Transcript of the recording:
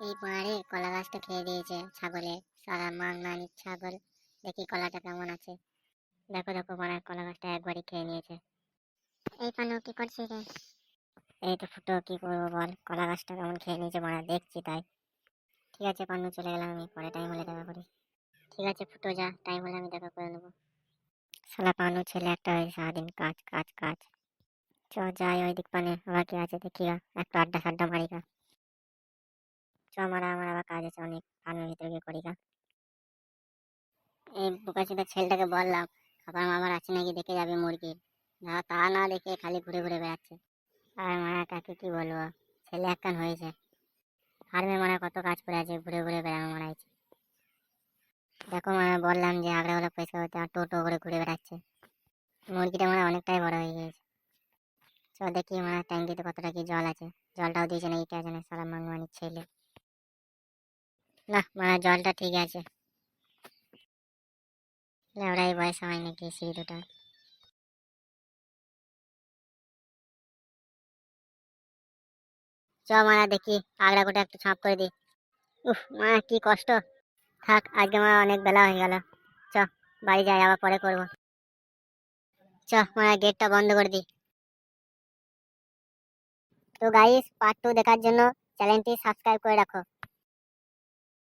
এই পাহাড়ে কলা গাছটা খেয়ে দিয়েছে ছাগলে সারা মাংনানি ছাগল। দেখি কলাটা কেমন আছে। দেখো দেখো পাড়ার কলা গাছটা একবারই খেয়ে নিয়েছে। এই পানু, কি করছিস রে? এই তো ফুটো, কি করব বল? কলা গাছটা কেমন খেয়ে নিয়েছে মারা দেখছি তাই। ঠিক আছে পানু, চলে গেলাম আমি। পরে টাইম হলে দেখা করি। ঠিক আছে ফুটো, যা। টাইম হলে আমি দেখা করে নেব। শালা পানু ছেলে একটা হয়েছে, সারাদিন কাজ কাজ কাজ। চ, যাই ওই দিক পানে। আবার কি আছে দেখি একটু আড্ডা ফাড্ডা মারি গা চ মারা আমার আবার কাজ আছে, অনেক পানের ভিতরে গিয়ে করি গা। এই বোকাচোদা ছেলেটাকে বললাম খাবার মাবার আছে নাকি? দেখে যাবে মুরগির না, তা না দেখে খালি ঘুরে ঘুরে বেড়াচ্ছে। আর মারা কাকে কি বলব? ছেলে একখান হয়েছে। ফার্মে মারা কত কাজ করে আছে, ঘুরে ঘুরে বেড়ানো মারাইছে দেখো মারা বললাম যে আগড়া হলে পয়সা হতে আর টোটো করে ঘুরে বেড়াচ্ছে। মুরগিটা মানে অনেকটাই বড় হয়ে গিয়েছে। চ দেখি মানে ট্যাঙ্কিতে কতটা কি জল আছে। জলটাও দিয়েছে না ইটা আছে না সারা মাংমানির ছেলে। না মানে জলটা ঠিক আছে। লেবড়াই বয়স হয় নাকি সেই দুটা? চ মারা, দেখি আগড়া কোটা একটু ছাপ করে দি উফ, মা, কি কষ্ট। থাক, আজকে মা অনেক বেলা হয়ে গেল। চ, বাড়ি যাই, আবার পরে করব। চ, মারা, গেটটা বন্ধ করে দি তো গাইস পার্ট টু দেখার জন্য চ্যানেলটি সাবস্ক্রাইব করে রাখো।